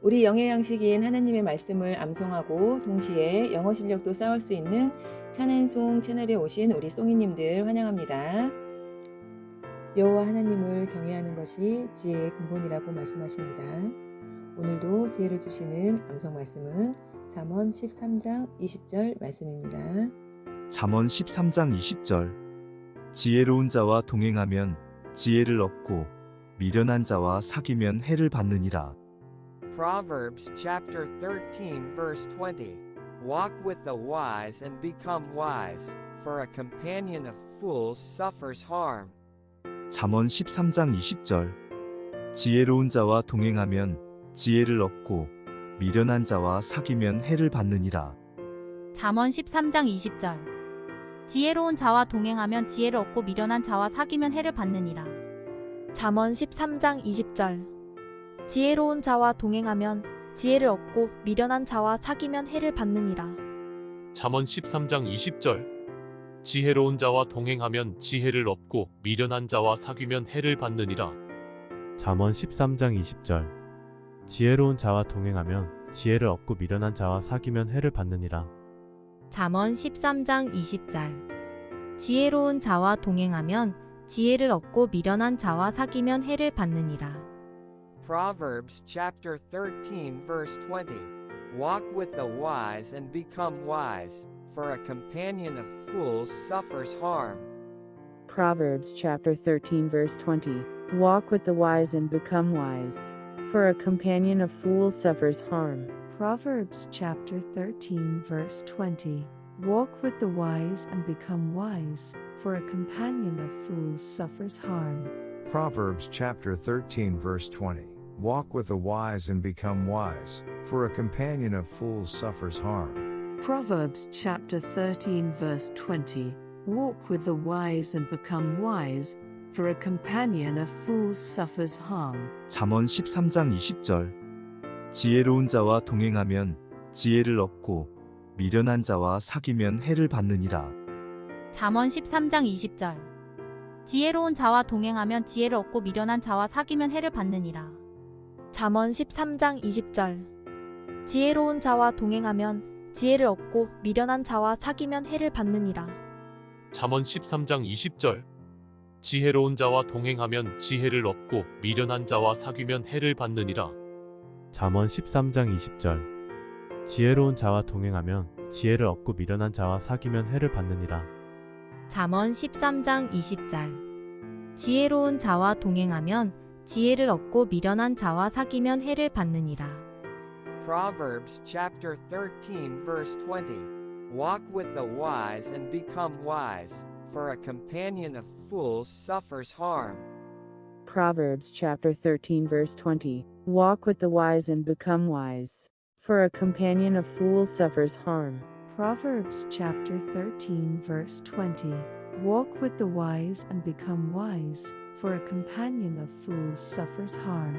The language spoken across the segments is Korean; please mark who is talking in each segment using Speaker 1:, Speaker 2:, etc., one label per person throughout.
Speaker 1: 우리 영의 양식인 하나님의 말씀을 암송하고 동시에 영어 실력도 쌓을 수 있는 찬앤송 채널에 오신 우리 송이님들 환영합니다. 여호와 하나님을 경외하는 것이 지혜의 근본이라고 말씀하십니다. 오늘도 지혜를 주시는 암송 말씀은 잠언 13장 20절 말씀입니다.
Speaker 2: 잠언 13장 20절 지혜로운 자와 동행하면 지혜를 얻고 미련한 자와 사귀면 해를 받느니라.
Speaker 3: Proverbs chapter 13 verse 20. Walk with the wise and become wise, for a companion of fools suffers harm.
Speaker 2: 잠언 13장 20절 지혜로운 자와 동행하면 지혜를 얻고 미련한 자와 사귀면 해를 받느니라.
Speaker 4: 잠언 13장 20절 지혜로운 자와 동행하면 지혜를 얻고 미련한 자와 사귀면 해를 받느니라.
Speaker 5: 잠언 13장 20절 지혜로운 자와 동행하면 지혜를 얻고 미련한 자와 사귀면 해를 받느니라.
Speaker 6: 잠언 13장 20절 지혜로운 자와 동행하면 지혜를 얻고 미련한 자와 사귀면 해를 받느니라.
Speaker 7: 잠언 13장 20절 지혜로운 자와 동행하면 지혜를 얻고 미련한 자와 사귀면 해를 받느니라.
Speaker 4: 잠언 13장 20절 지혜로운 자와 동행하면 지혜를 얻고 미련한 자와 사귀면 해를 받느니라.
Speaker 3: Proverbs chapter 13 verse 20. Walk with the wise and become wise, for a companion of fools suffers harm.
Speaker 8: Proverbs chapter 13 verse 20. Walk with the wise and become wise, for a companion of fools suffers harm.
Speaker 9: Proverbs chapter 13 verse 20. Walk with the wise and become wise, for a companion of fools suffers harm.
Speaker 10: Proverbs chapter 13 verse 20. Walk with the wise and become wise, for a companion of fools suffers harm.
Speaker 9: Proverbs chapter 13 verse 20. Walk with the wise and become wise, for a companion of fools suffers harm.
Speaker 2: 잠언 13장 20절 지혜로운 자와 동행하면 지혜를 얻고 미련한 자와 사귀면 해를 받느니라.
Speaker 4: 잠언 13장 20절 지혜로운 자와 동행하면 지혜를 얻고 미련한 자와 사귀면 해를 받느니라.
Speaker 5: 잠언 13장 20절 지혜로운 자와 동행하면 지혜를 얻고 미련한 자와 사귀면 해를 받느니라.
Speaker 6: 잠언 13장 20절 지혜로운 자와 동행하면 지혜를 얻고 미련한 자와 사귀면 해를 받느니라.
Speaker 7: 잠언 13장 20절 지혜로운 자와 동행하면 지혜를 얻고 미련한 자와 사귀면 해를 받느니라.
Speaker 4: 잠언 13장 20절 지혜로운 자와 동행하면 지혜를 얻고 미련한 자와 사귀면 해를 받느니라.
Speaker 3: Proverbs chapter 13 verse 20. Walk with the wise and become wise, for a companion of fools suffers harm.
Speaker 8: Proverbs chapter 13 verse 20. Walk with the wise and become wise, for a companion of fools suffers harm.
Speaker 9: Proverbs chapter 13 verse 20. Walk with the wise and become wise, for a companion of fools suffers harm.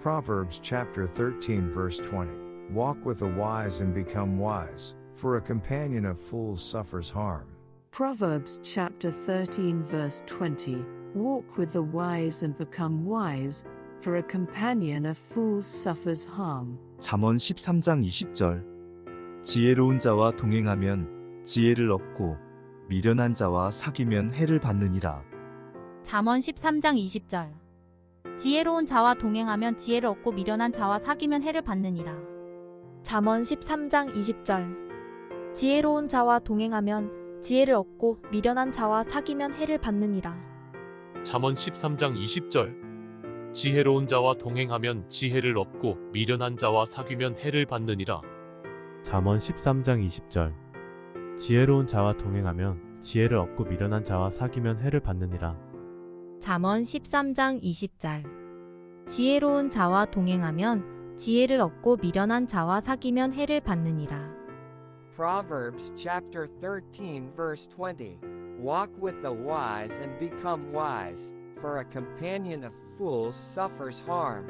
Speaker 10: Proverbs chapter 13 verse 20. Walk with the wise and become wise, for a companion of fools suffers harm.
Speaker 9: Proverbs chapter 13 verse 20. Walk with the wise and become wise, for a companion of fools suffers harm.
Speaker 2: 잠언 13장 20절 지혜로운 자와 동행하면 지혜를 얻고 미련한 자와 사귀면 해를 받느니라.
Speaker 4: 잠언 13장 20절 지혜로운 자와 동행하면 지혜를 얻고 미련한 자와 사귀면 해를 받느니라.
Speaker 5: 잠언 13장 20절 지혜로운 자와 동행하면 지혜를 얻고 미련한 자와 사귀면 해를 받느니라.
Speaker 6: 잠언 13장 20절 지혜로운 자와 동행하면 지혜를 얻고 미련한 자와 사귀면 해를 받느니라.
Speaker 7: 잠언 13장 20절 지혜로운 자와 동행하면 지혜를 얻고 미련한 자와 사귀면 해를 받느니라.
Speaker 4: 잠언 13장 20절 지혜로운 자와 동행하면 지혜를 얻고 미련한 자와 사귀면 해를 받느니라.
Speaker 3: Proverbs chapter 13 verse 20. Walk with the wise and become wise, for a companion of fools suffers harm.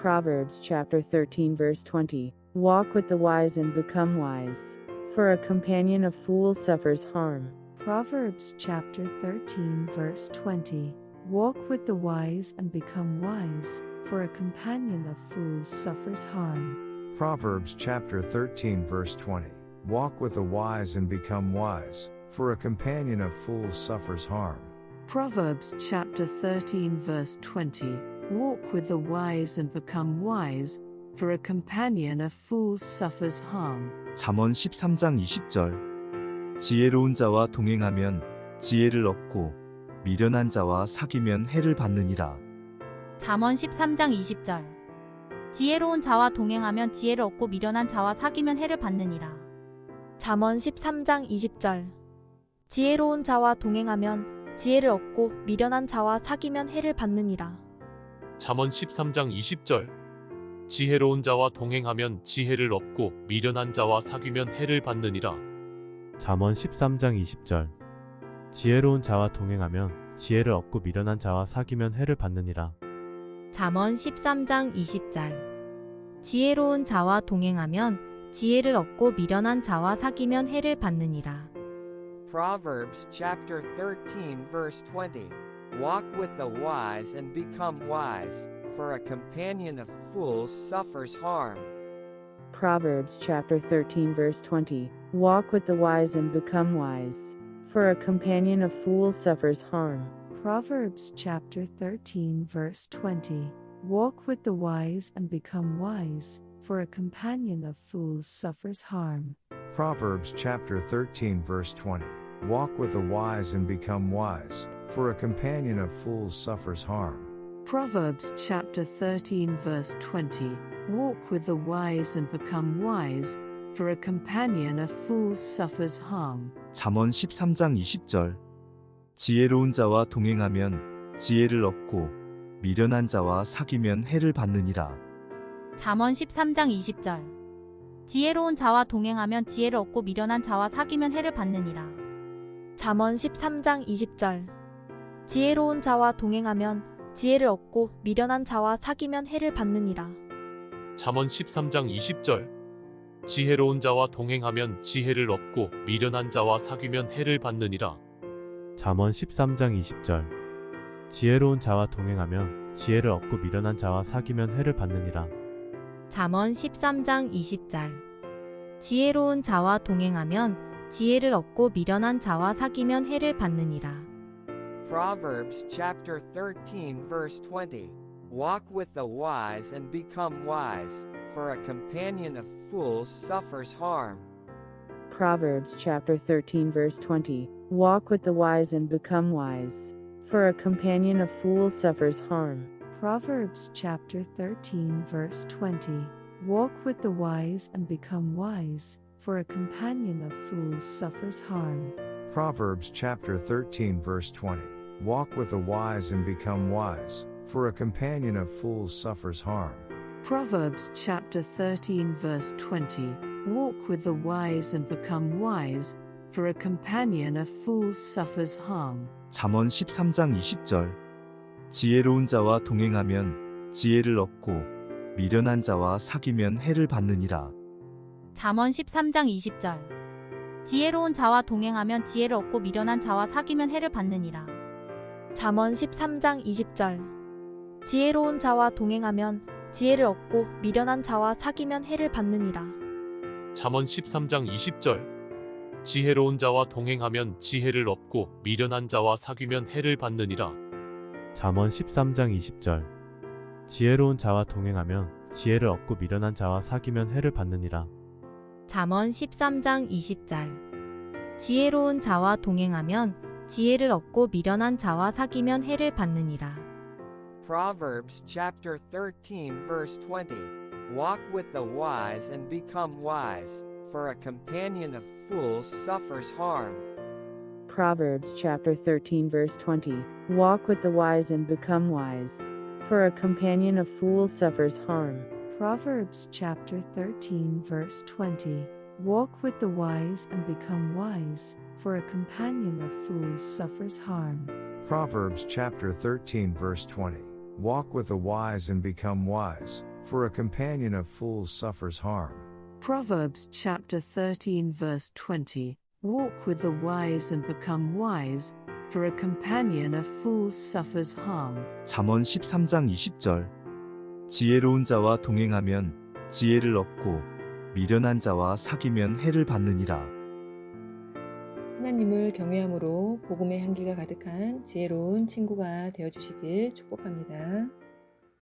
Speaker 8: Proverbs chapter 13 verse 20. Walk with the wise and become wise, for a companion of fools suffers harm.
Speaker 9: Proverbs chapter 13 verse 20. Walk with the wise and become wise, for a companion of fools suffers harm.
Speaker 10: Proverbs chapter 13 verse 20. Walk with the wise and become wise, for a companion of fools suffers harm.
Speaker 9: Proverbs chapter 13 verse 20 Walk with the wise and become wise, for a companion of fools suffers harm.
Speaker 2: 잠언 13장 20절 지혜로운 자와 동행하면 지혜를 얻고 미련한 자와 사귀면 해를 받느니라.
Speaker 4: 잠언 13장 20절. 지혜로운 자와 동행하면 지혜를 얻고 미련한 자와 사귀면 해를 받느니라.
Speaker 5: 잠언 13장 20절. 지혜로운 자와 동행하면 지혜를 얻고 미련한 자와 사귀면 해를 받느니라.
Speaker 6: 잠언 13장 20절. 지혜로운 자와 동행하면 지혜를 얻고 미련한 자와 사귀면 해를 받느니라.
Speaker 7: 잠언 13장 20절 지혜로운 자와 동행하면 지혜를 얻고 미련한 자와 사귀면 해를 받느니라.
Speaker 4: 잠언 13장 20절. 지혜로운 자와 동행하면 지혜를 얻고 미련한 자와 사귀면 해를 받느니라.
Speaker 3: Proverbs chapter 13 verse 20. Walk with the wise and become wise, for a companion of fools suffers harm.
Speaker 8: Proverbs chapter 13 verse 20. Walk with the wise and become wise, for a companion of fools suffers harm.
Speaker 9: Proverbs chapter 13 verse 20 Walk with the wise and become wise, for a companion of fools suffers harm.
Speaker 10: Proverbs chapter 13 verse 20. Walk with the wise and become wise, for a companion of fools suffers harm.
Speaker 9: Proverbs chapter 13 verse 20 Walk with the wise and become wise, for a companion of fools suffers harm.
Speaker 2: 잠언 13장 20절 지혜로운 자와 동행하면 지혜를 얻고 미련한 자와 사귀면 해를 받느니라.
Speaker 4: 잠언 13장 20절. 지혜로운 자와 동행하면 지혜를 얻고 미련한 자와 사귀면 해를 받느니라.
Speaker 5: 잠언 13장 20절. 지혜로운 자와 동행하면 지혜를 얻고 미련한 자와 사귀면 해를 받느니라.
Speaker 6: 잠언 13장 20절. 지혜로운 자와 동행하면 지혜를 얻고 미련한 자와 사귀면 해를 받느니라.
Speaker 7: 잠언 13장 20절 지혜로운 자와 동행하면 지혜를 얻고 미련한 자와 사귀면 해를 받느니라.
Speaker 4: 잠언 13장 20절. 지혜로운 자와 동행하면 지혜를 얻고 미련한 자와 사귀면 해를 받느니라.
Speaker 3: Proverbs chapter 13 verse 20. Walk with the wise and become wise, for a companion of fools suffers harm.
Speaker 8: Proverbs chapter 13 verse 20. Walk with the wise and become wise, for a companion of fools suffers harm.
Speaker 9: Proverbs chapter 13 verse 20 Walk with the wise and become wise, for a companion of fools suffers harm.
Speaker 10: Proverbs chapter 13 verse 20. Walk with the wise and become wise, for a companion of fools suffers harm.
Speaker 9: Proverbs chapter 13 verse 20 Walk with the wise and become wise, for a companion of fools suffers harm.
Speaker 2: 잠언 13장 20절 지혜로운 자와 동행하면 지혜를 얻고 미련한 자와 사귀면 해를 받느니라.
Speaker 4: 잠언 13장 20절. 지혜로운 자와 동행하면 지혜를 얻고 미련한 자와 사귀면 해를 받느니라.
Speaker 5: 잠언 13장 20절. 지혜로운 자와 동행하면 지혜를 얻고 미련한 자와 사귀면 해를 받느니라.
Speaker 6: 잠언 13장 20절. 지혜로운 자와 동행하면 지혜를 얻고 미련한 자와 사귀면 해를 받느니라.
Speaker 7: 잠언 13장 20절 지혜로운 자와 동행하면 지혜를 얻고 미련한 자와 사귀면 해를 받느니라.
Speaker 4: 잠언 13장 20절. 지혜로운 자와 동행하면 지혜를 얻고 미련한 자와 사귀면 해를 받느니라.
Speaker 3: Proverbs chapter 13 verse 20. Walk with the wise and become wise, for a companion of fools suffers harm.
Speaker 8: Proverbs chapter 13 verse 20. Walk with the wise and become wise, for a companion of fools suffers harm.
Speaker 9: Proverbs chapter 13 verse 20 Walk with the wise and become wise, for a companion of fools suffers harm.
Speaker 10: Proverbs chapter 13 verse 20. Walk with the wise and become wise, for a companion of fools suffers harm.
Speaker 9: Proverbs chapter 13 verse 20 Walk with the wise and become wise, for a companion of fools suffers harm.
Speaker 2: 잠언 13장 20절 지혜로운 자와 동행하면 지혜를 얻고 미련한 자와 사귀면 해를 받느니라.
Speaker 1: 하나님을 경외함으로 복음의 향기가 가득한 지혜로운 친구가 되어 주시길 축복합니다.